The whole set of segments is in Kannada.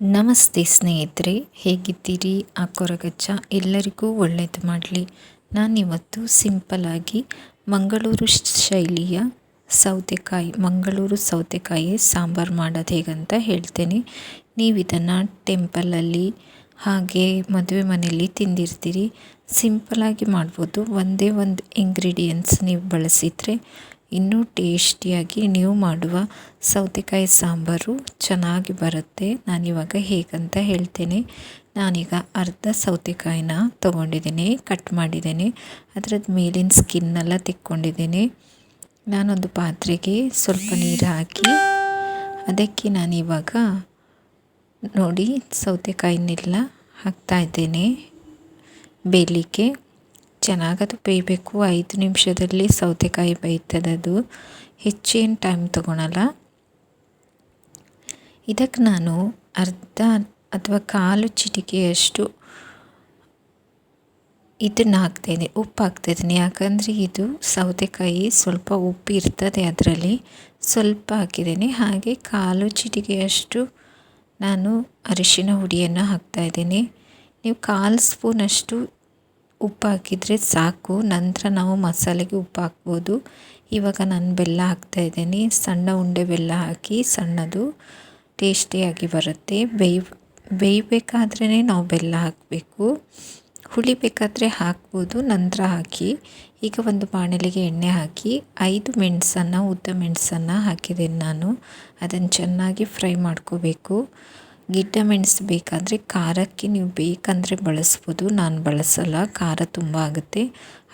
ನಮಸ್ತೆ ಸ್ನೇಹಿತರೆ, ಹೇಗಿದ್ದೀರಿ? ಆ ಕೊರಗಜ್ಜ ಎಲ್ಲರಿಗೂ ಒಳ್ಳೆಯದು ಮಾಡಲಿ. ನಾನಿವತ್ತು ಸಿಂಪಲಾಗಿ ಮಂಗಳೂರು ಶೈಲಿಯ ಸೌತೆಕಾಯಿ, ಮಂಗಳೂರು ಸೌತೆಕಾಯಿ ಸಾಂಬಾರು ಮಾಡೋದು ಹೇಗಂತ ಹೇಳ್ತೇನೆ. ನೀವು ಇದನ್ನು ಟೆಂಪಲಲ್ಲಿ ಹಾಗೆ ಮದುವೆ ಮನೆಯಲ್ಲಿ ತಿಂದಿರ್ತೀರಿ. ಸಿಂಪಲಾಗಿ ಮಾಡ್ಬೋದು. ಒಂದೇ ಒಂದು ಇಂಗ್ರೀಡಿಯೆಂಟ್ಸ್ ನೀವು ಬಳಸಿದರೆ ಇನ್ನೂ ಟೇಸ್ಟಿಯಾಗಿ ನೀವು ಮಾಡುವ ಸೌತೆಕಾಯಿ ಸಾಂಬಾರು ಚೆನ್ನಾಗಿ ಬರುತ್ತೆ. ನಾನಿವಾಗ ಹೇಗಂತ ಹೇಳ್ತೇನೆ. ನಾನೀಗ ಅರ್ಧ ಸೌತೆಕಾಯಿನ ತೊಗೊಂಡಿದ್ದೀನಿ, ಕಟ್ ಮಾಡಿದ್ದೀನಿ. ಅದರದ್ದು ಮೇಲಿನ ಸ್ಕಿನ್ನೆಲ್ಲ ತೆಕ್ಕೊಂಡಿದ್ದೀನಿ. ನಾನೊಂದು ಪಾತ್ರೆಗೆ ಸ್ವಲ್ಪ ನೀರು ಹಾಕಿ ಅದಕ್ಕೆ ನಾನಿವಾಗ ನೋಡಿ ಸೌತೆಕಾಯಿನೆಲ್ಲ ಹಾಕ್ತಾ ಇದ್ದೇನೆ. ಬೇಯಲಿಕ್ಕೆ ಚೆನ್ನಾಗದು ಬೇಯಬೇಕು. ಐದು ನಿಮಿಷದಲ್ಲಿ ಸೌತೆಕಾಯಿ ಬೇಯ್ತದೆ ಅದು ಹೆಚ್ಚೇನು ಟೈಮ್ ತೊಗೊಳಲ್ಲ. ಇದಕ್ಕೆ ನಾನು ಅರ್ಧ ಅಥವಾ ಕಾಲು ಚಿಟಿಕೆಯಷ್ಟು ಇದನ್ನು ಹಾಕ್ತಾಯಿದ್ದೀನಿ ಉಪ್ಪು ಹಾಕ್ತಾಯಿದ್ದೀನಿ ಯಾಕಂದರೆ ಇದು ಸೌತೆಕಾಯಿ ಸ್ವಲ್ಪ ಉಪ್ಪು ಇರ್ತದೆ ಅದರಲ್ಲಿ. ಸ್ವಲ್ಪ ಹಾಕಿದ್ದೀನಿ. ಹಾಗೆ ಕಾಲು ಚಿಟಿಕೆಯಷ್ಟು ನಾನು ಅರಿಶಿನ ಹುಡಿಯನ್ನು ಹಾಕ್ತಾಯಿದ್ದೀನಿ ನೀವು ಕಾಲು ಸ್ಪೂನಷ್ಟು ಉಪ್ಪು ಹಾಕಿದರೆ ಸಾಕು, ನಂತರ ನಾವು ಮಸಾಲೆಗೆ ಉಪ್ಪು ಹಾಕ್ಬೋದು ಇವಾಗ ನಾನು ಬೆಲ್ಲ ಹಾಕ್ತಾ ಇದ್ದೀನಿ. ಸಣ್ಣ ಉಂಡೆ ಬೆಲ್ಲ ಹಾಕಿ ಸಣ್ಣದು ಟೇಸ್ಟಿಯಾಗಿ ಬರುತ್ತೆ. ಬೇಯ್ ಬೇಯಬೇಕಾದ್ರೇ ನಾವು ಬೆಲ್ಲ ಹಾಕಬೇಕು. ಹುಳಿ ಬೇಕಾದರೆ ಹಾಕ್ಬೋದು, ನಂತರ ಹಾಕಿ. ಈಗ ಒಂದು ಬಾಣಲೆಗೆ ಎಣ್ಣೆ ಹಾಕಿ, ಐದು ಮೆಣಸನ್ನು, ಉದ್ದ ಮೆಣಸನ್ನು ಹಾಕಿದ್ದೀನಿ ನಾನು. ಅದನ್ನು ಚೆನ್ನಾಗಿ ಫ್ರೈ ಮಾಡ್ಕೋಬೇಕು. ಗಿಡ್ಡ ಮೆಣಸು ಬೇಕಾದರೆ ಖಾರಕ್ಕೆ ನೀವು ಬೇಕಂದರೆ ಬಳಸ್ಬೋದು. ನಾನು ಬಳಸಲ್ಲ, ಖಾರ ತುಂಬ ಆಗುತ್ತೆ.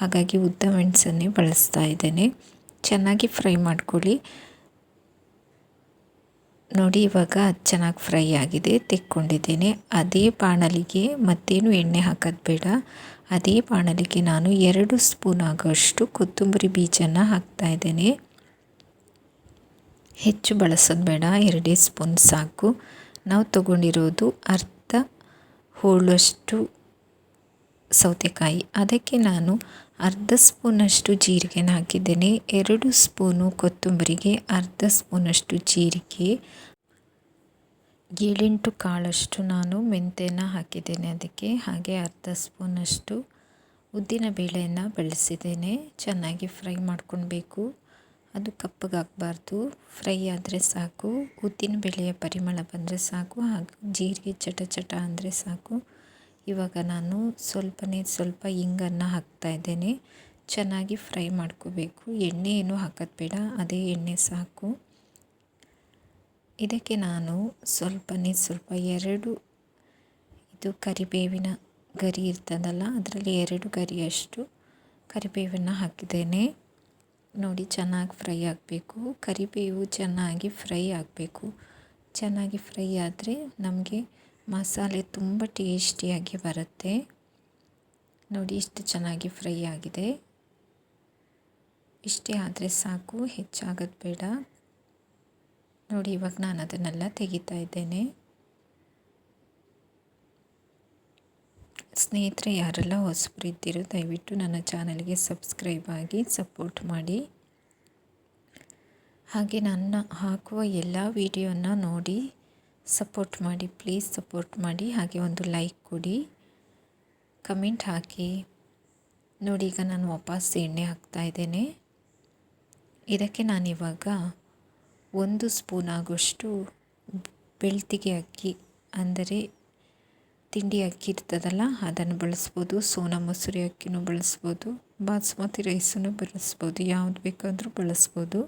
ಹಾಗಾಗಿ ಉದ್ದ ಮೆಣಸನ್ನೇ ಬಳಸ್ತಾ ಇದ್ದೇನೆ. ಚೆನ್ನಾಗಿ ಫ್ರೈ ಮಾಡ್ಕೊಳ್ಳಿ. ನೋಡಿ, ಇವಾಗ ಚೆನ್ನಾಗಿ ಫ್ರೈ ಆಗಿದೆ, ತೆಕ್ಕೊಂಡಿದ್ದೇನೆ. ಅದೇ ಬಾಣಲಿಗೆ ಮತ್ತೇನು ಎಣ್ಣೆ ಹಾಕೋದು ಬೇಡ. ಅದೇ ಬಾಣಲಿಗೆ ನಾನು ಎರಡು ಸ್ಪೂನ್ ಆಗೋಷ್ಟು ಕೊತ್ತಂಬರಿ ಬೀಜನ ಹಾಕ್ತಾ ಇದ್ದೇನೆ. ಹೆಚ್ಚು ಬಳಸೋದು ಬೇಡ, ಎರಡೇ ಸ್ಪೂನ್ ಸಾಕು. ನಾವು ತಗೊಂಡಿರೋದು ಅರ್ಧ ಹೋಳುವಷ್ಟು ಸೌತೆಕಾಯಿ. ಅದಕ್ಕೆ ನಾನು ಅರ್ಧ ಸ್ಪೂನಷ್ಟು ಜೀರಿಗೆನ ಹಾಕಿದ್ದೇನೆ. ಎರಡು ಸ್ಪೂನು ಕೊತ್ತಂಬರಿಗೆ, ಅರ್ಧ ಸ್ಪೂನಷ್ಟು ಜೀರಿಗೆ, ಏಳೆಂಟು ಕಾಳಷ್ಟು ನಾನು ಮೆಂತ್ಯನ ಹಾಕಿದ್ದೇನೆ. ಅದಕ್ಕೆ ಹಾಗೆ ಅರ್ಧ ಸ್ಪೂನಷ್ಟು ಉದ್ದಿನ ಬೇಳೆಯನ್ನು ಬೆಳೆಸಿದ್ದೇನೆ. ಚೆನ್ನಾಗಿ ಫ್ರೈ ಮಾಡ್ಕೊಳ್ಬೇಕು. ಅದು ಕಪ್ಪಗಾಗಬಾರ್ದು. ಫ್ರೈ ಆದರೆ ಸಾಕು. ಉದ್ದಿನ ಬೆಳೆಯ ಪರಿಮಳ ಬಂದರೆ ಸಾಕು. ಹಾಗೂ ಜೀರಿಗೆ ಚಟ ಚಟ ಅಂದರೆ ಸಾಕು. ಇವಾಗ ನಾನು ಸ್ವಲ್ಪನೇ ಸ್ವಲ್ಪ ಇಂಗನ್ನು ಹಾಕ್ತಾಯಿದ್ದೇನೆ ಚೆನ್ನಾಗಿ ಫ್ರೈ ಮಾಡ್ಕೋಬೇಕು. ಎಣ್ಣೆ ಏನು ಹಾಕೋದು ಬೇಡ. ಅದೇ ಎಣ್ಣೆ ಸಾಕು. ಇದಕ್ಕೆ ನಾನು ಸ್ವಲ್ಪನೇ ಸ್ವಲ್ಪ ಎರಡು ಇದು ಕರಿಬೇವಿನ ಗರಿ ಇರ್ತದಲ್ಲ, ಅದರಲ್ಲಿ ಎರಡು ಗರಿಯಷ್ಟು ಕರಿಬೇವನ್ನು ಹಾಕಿದ್ದೇನೆ. ನೋಡಿ, ಚೆನ್ನಾಗಿ ಫ್ರೈ ಆಗಬೇಕು. ಕರಿಬೇವು ಚೆನ್ನಾಗಿ ಫ್ರೈ ಆಗಬೇಕು. ಚೆನ್ನಾಗಿ ಫ್ರೈ ಆದರೆ ನಮಗೆ ಮಸಾಲೆ ತುಂಬ ಟೇಸ್ಟಿಯಾಗಿ ಬರುತ್ತೆ. ನೋಡಿ, ಇಷ್ಟು ಚೆನ್ನಾಗಿ ಫ್ರೈ ಆಗಿದೆ. ಇಷ್ಟೇ ಆದರೆ ಸಾಕು, ಹೆಚ್ಚಾಗೋದು ಬೇಡ. ನೋಡಿ, ಇವಾಗ ನಾನು ಅದನ್ನೆಲ್ಲ ತೆಗಿತಾ ಇದ್ದೇನೆ. ಸ್ನೇಹಿತರೆ, ಯಾರೆಲ್ಲ ಹೊಸಬರು ಇದ್ದೀರೋ ದಯವಿಟ್ಟು ನನ್ನ ಚಾನಲ್ಗೆ ಸಬ್ಸ್ಕ್ರೈಬ್ ಆಗಿ ಸಪೋರ್ಟ್ ಮಾಡಿ. ಹಾಗೆ ನನ್ನ ಹಾಕುವ ಎಲ್ಲ ವಿಡಿಯೋನ ನೋಡಿ ಸಪೋರ್ಟ್ ಮಾಡಿ, ಪ್ಲೀಸ್ ಸಪೋರ್ಟ್ ಮಾಡಿ. ಹಾಗೆ ಒಂದು ಲೈಕ್ ಕೊಡಿ, ಕಮೆಂಟ್ ಹಾಕಿ. ನೋಡಿ, ಈಗ ನಾನು ವಾಪಸ್ ಎಣ್ಣೆ ಹಾಕ್ತಾ ಇದ್ದೇನೆ. ಇದಕ್ಕೆ ನಾನಿವಾಗ ಒಂದು ಸ್ಪೂನ್ ಆಗೋಷ್ಟು ಬೆಳ್ತಿಗೆ ಅಕ್ಕಿ, ಅಂದರೆ ತಿಂಡಿ ಅಕ್ಕಿ ಇರ್ತದಲ್ಲ, ಅದನ್ನು ಬಳಸ್ಬೋದು. ಸೋನಾ ಮಸೂರಿ ಅಕ್ಕಿನೂ ಬಳಸ್ಬೋದು. ಬಾಸ್ಮತಿ ರೈಸನ್ನು ಬಳಸ್ಬೋದು. ಯಾವ್ದು ಬೇಕಾದರೂ ಬಳಸ್ಬೋದು.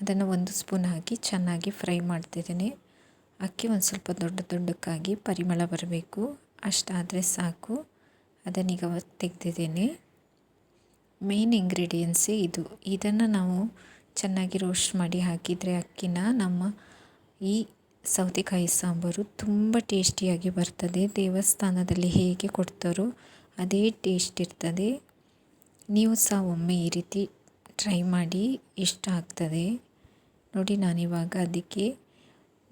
ಅದನ್ನು ಒಂದು ಸ್ಪೂನ್ ಹಾಕಿ ಚೆನ್ನಾಗಿ ಫ್ರೈ ಮಾಡ್ತಿದ್ದೀನಿ. ಅಕ್ಕಿ ಒಂದು ಸ್ವಲ್ಪ ದೊಡ್ಡ ದೊಡ್ಡಕ್ಕಾಗಿ ಪರಿಮಳ ಬರಬೇಕು. ಅಷ್ಟಾದರೆ ಸಾಕು. ಅದನ್ನೀಗ ತೆಗೆದಿದ್ದೀನಿ. ಮೇನ್ ಇಂಗ್ರೀಡಿಯೆಂಟ್ಸೇ ಇದು. ಇದನ್ನು ನಾವು ಚೆನ್ನಾಗಿ ರೋಸ್ಟ್ ಮಾಡಿ ಹಾಕಿದರೆ ಅಕ್ಕಿನ ನಮ್ಮ ಈ ಸೌತೆಕಾಯಿ ಸಾಂಬಾರು ತುಂಬ ಟೇಸ್ಟಿಯಾಗಿ ಬರ್ತದೆ. ದೇವಸ್ಥಾನದಲ್ಲಿ ಹೇಗೆ ಕೊಡ್ತಾರೋ ಅದೇ ಟೇಸ್ಟ್ ಇರ್ತದೆ. ನೀವು ಸಹ ಒಮ್ಮೆ ಈ ರೀತಿ ಟ್ರೈ ಮಾಡಿ ಇಷ್ಟ ಆಗ್ತದೆ. ನೋಡಿ ನಾನಿವಾಗ ಅದಕ್ಕೆ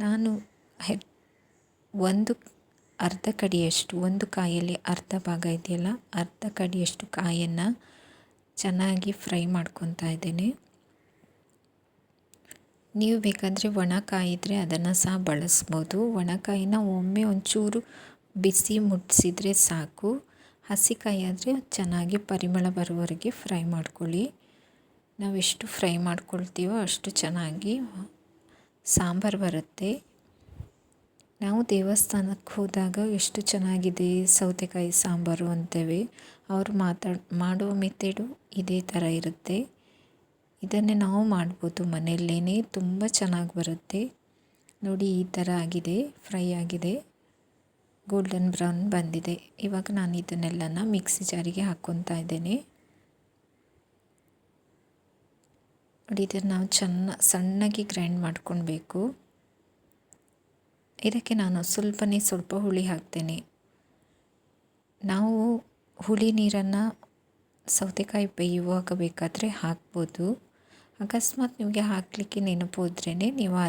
ನಾನು ಒಂದು ಅರ್ಧ ಕಡಿಯಷ್ಟು, ಒಂದು ಕಾಯಲ್ಲಿ ಅರ್ಧ ಭಾಗ ಇದೆಯಲ್ಲ, ಅರ್ಧ ಕಡಿಯಷ್ಟು ಕಾಯನ್ನು ಚೆನ್ನಾಗಿ ಫ್ರೈ ಮಾಡ್ಕೊತಾ ಇದ್ದೇನೆ. ನೀವು ಬೇಕಾದರೆ ಒಣಕಾಯಿ ಇದ್ದರೆ ಅದನ್ನು ಸಹ ಬಳಸ್ಬೋದು. ಒಣಕಾಯಿನ ಒಮ್ಮೆ ಒಂಚೂರು ಬಿಸಿ ಮುಟ್ಟಿಸಿದರೆ ಸಾಕು. ಹಸಿಕಾಯಿ ಆದರೆ ಚೆನ್ನಾಗಿ ಪರಿಮಳ ಬರುವವರೆಗೆ ಫ್ರೈ ಮಾಡ್ಕೊಳ್ಳಿ. ನಾವು ಎಷ್ಟು ಫ್ರೈ ಮಾಡ್ಕೊಳ್ತೀವೋ ಅಷ್ಟು ಚೆನ್ನಾಗಿ ಸಾಂಬಾರು ಬರುತ್ತೆ. ನಾವು ದೇವಸ್ಥಾನಕ್ಕೆ ಹೋದಾಗ ಎಷ್ಟು ಚೆನ್ನಾಗಿದೆ ಸೌತೆಕಾಯಿ ಸಾಂಬಾರು ಅಂತೇವೆ ಅವರು ಮಾತಾಡ್, ಮಾಡುವ ಮೆಥೆಡು ಇದೇ ಥರ ಇರುತ್ತೆ. ಇದನ್ನೇ ನಾವು ಮಾಡ್ಬೋದು ಮನೆಯಲ್ಲೇ ತುಂಬ ಚೆನ್ನಾಗಿ ಬರುತ್ತೆ. ನೋಡಿ, ಈ ಥರ ಆಗಿದೆ, ಫ್ರೈ ಆಗಿದೆ. ಗೋಲ್ಡನ್ ಬ್ರೌನ್ ಬಂದಿದೆ. ಇವಾಗ ನಾನು ಇದನ್ನೆಲ್ಲನ ಮಿಕ್ಸಿ ಜಾರಿಗೆ ಹಾಕ್ಕೊತಾ ಇದ್ದೇನೆ. ನೋಡಿ, ಇದನ್ನು ನಾವು ಚೆನ್ನ, ಸಣ್ಣಗೆ ಗ್ರೈಂಡ್ ಮಾಡ್ಕೊಳ್ಬೇಕು. ಇದಕ್ಕೆ ನಾನು ಸ್ವಲ್ಪನೇ ಸ್ವಲ್ಪ ಹುಳಿ ಹಾಕ್ತೇನೆ. ನಾವು ಹುಳಿ ನೀರನ್ನು ಸೌತೆಕಾಯಿ ಬೇಯುವಾಗ ಬೇಕಾದರೆ ಹಾಕ್ಬೋದು. ಅಕಸ್ಮಾತ್ ನಿಮಗೆ ಹಾಕಲಿಕ್ಕೆ ನೆನಪು ಹೋದ್ರೇ ನೀವು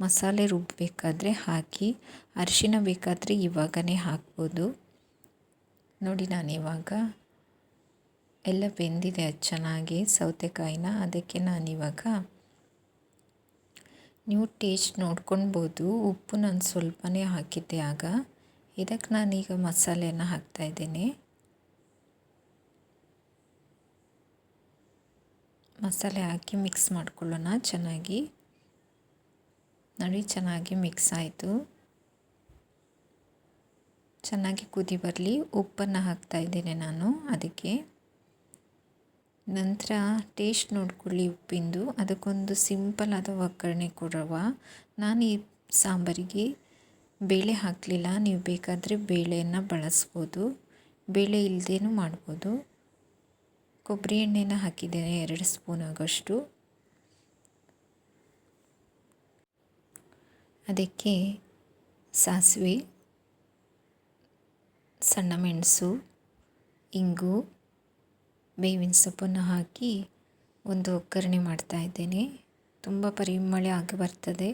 ಮಸಾಲೆ ರುಬ್ಬಬೇಕಾದ್ರೆ ಹಾಕಿ, ಅರಿಶಿನ ಬೇಕಾದರೆ ಇವಾಗನೇ ಹಾಕ್ಬೋದು. ನೋಡಿ ನಾನು ಇವಾಗ ಎಲ್ಲ ಬೆಂದಿದೆ ಅದು ಚೆನ್ನಾಗಿ, ಸೌತೆಕಾಯಿನ. ಅದಕ್ಕೆ ನಾನಿವಾಗ ನೀವು ಟೇಸ್ಟ್ ನೋಡ್ಕೊಳ್ಬೋದು ಉಪ್ಪು ನಾನು ಸ್ವಲ್ಪನೇ ಹಾಕಿದ್ದೆ ಆಗ. ಇದಕ್ಕೆ ನಾನೀಗ ಮಸಾಲೆಯನ್ನು ಹಾಕ್ತಾಯಿದ್ದೇನೆ ಮಸಾಲೆ ಹಾಕಿ ಮಿಕ್ಸ್ ಮಾಡ್ಕೊಳ್ಳೋಣ ಚೆನ್ನಾಗಿ. ನೋಡಿ ಚೆನ್ನಾಗಿ ಮಿಕ್ಸ್ ಆಯಿತು. ಚೆನ್ನಾಗಿ ಕುದಿ ಬರಲಿ. ಉಪ್ಪನ್ನು ಹಾಕ್ತಾಯಿದ್ದೇನೆ ನಾನು ಅದಕ್ಕೆ. ನಂತರ ಟೇಸ್ಟ್ ನೋಡ್ಕೊಳ್ಳಿ ಉಪ್ಪಿಂದು. ಅದಕ್ಕೊಂದು ಸಿಂಪಲ್ ಆದ ಒಗ್ಗರಣೆ ಕೊಡುವ. ನಾನು ಈ ಸಾಂಬಾರಿಗೆ ಬೇಳೆ ಹಾಕಲಿಲ್ಲ. ನೀವು ಬೇಕಾದರೆ ಬೇಳೆಯನ್ನು ಬಳಸ್ಬೋದು. ಬೇಳೆ ಇಲ್ಲದೇನೂ ಮಾಡ್ಬೋದು. ಕೊಬ್ಬರಿ ಎಣ್ಣೆನ ಹಾಕಿದ್ದೇನೆ, ಎರಡು ಸ್ಪೂನ್ ಆಗೋಷ್ಟು. ಅದಕ್ಕೆ ಸಾಸಿವೆ, ಸಣ್ಣ ಮೆಣಸು, ಇಂಗು, ಬೇವಿನ ಸೊಪ್ಪನ್ನು ಹಾಕಿ ಒಂದು ಒಗ್ಗರಣೆ ಮಾಡ್ತಾ ಇದ್ದೇನೆ. ತುಂಬ ಪರಿಮಳೆ ಆಗಿ ಬರ್ತದೆ.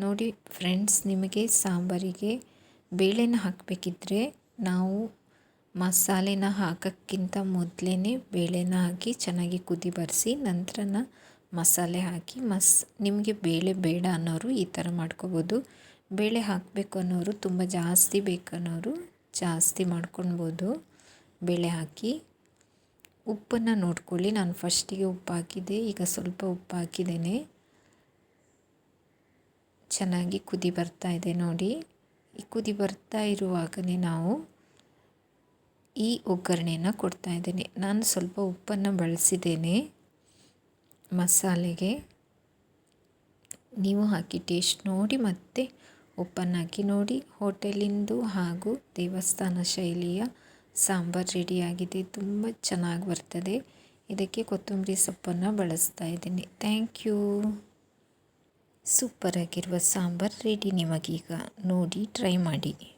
ನೋಡಿ ಫ್ರೆಂಡ್ಸ್, ನಿಮಗೆ ಸಾಂಬಾರಿಗೆ ಬೇಳೆನ ಹಾಕಬೇಕಿದ್ರೆ ನಾವು ಮಸಾಲೆನ ಹಾಕೋಕ್ಕಿಂತ ಮೊದಲೇ ಬೇಳೆನ ಹಾಕಿ ಚೆನ್ನಾಗಿ ಕುದಿ ಬರೆಸಿ ನಂತರನ ಮಸಾಲೆ ಹಾಕಿ ಮಸ್, ನಿಮಗೆ ಬೇಳೆ ಬೇಡ ಅನ್ನೋರು ಈ ಥರ ಮಾಡ್ಕೋಬೋದು. ಬೇಳೆ ಹಾಕಬೇಕು ಅನ್ನೋರು ತುಂಬ ಜಾಸ್ತಿ ಬೇಕನ್ನೋರು ಜಾಸ್ತಿ ಮಾಡ್ಕೊಳ್ಬೋದು ಬೇಳೆ ಹಾಕಿ ಉಪ್ಪನ್ನು ನೋಡ್ಕೊಳ್ಳಿ. ನಾನು ಫಸ್ಟಿಗೆ ಉಪ್ಪು ಹಾಕಿದ್ದೆ, ಈಗ ಸ್ವಲ್ಪ ಉಪ್ಪು ಹಾಕಿದ್ದೇನೆ. ಚೆನ್ನಾಗಿ ಕುದಿ ಬರ್ತಾ ಇದೆ ನೋಡಿ. ಈ ಕುದಿ ಬರ್ತಾ ಇರುವಾಗಲೇ ನಾವು ಈ ಒಗ್ಗರಣೆಯನ್ನು ಕೊಡ್ತಾ ಇದ್ದೀನಿ. ನಾನು ಸ್ವಲ್ಪ ಉಪ್ಪನ್ನು ಬಳಸಿದ್ದೇನೆ ಮಸಾಲೆಗೆ. ನೀವು ಹಾಕಿ ಟೇಸ್ಟ್ ನೋಡಿ ಮತ್ತೆ ಉಪ್ಪನ್ನು ಹಾಕಿ ನೋಡಿ. ಹೋಟೆಲಿಂದು ಹಾಗೂ ದೇವಸ್ಥಾನ ಶೈಲಿಯ ಸಾಂಬಾರು ರೆಡಿಯಾಗಿದೆ. ತುಂಬ ಚೆನ್ನಾಗಿ ಬರ್ತದೆ. ಇದಕ್ಕೆ ಕೊತ್ತಂಬರಿ ಸೊಪ್ಪನ್ನು ಬಳಸ್ತಾ ಇದ್ದೀನಿ. Thank you. ಸೂಪರಾಗಿರುವ ಸಾಂಬಾರು ರೆಡಿ ನಿಮಗೀಗ. ನೋಡಿ ಟ್ರೈ ಮಾಡಿ.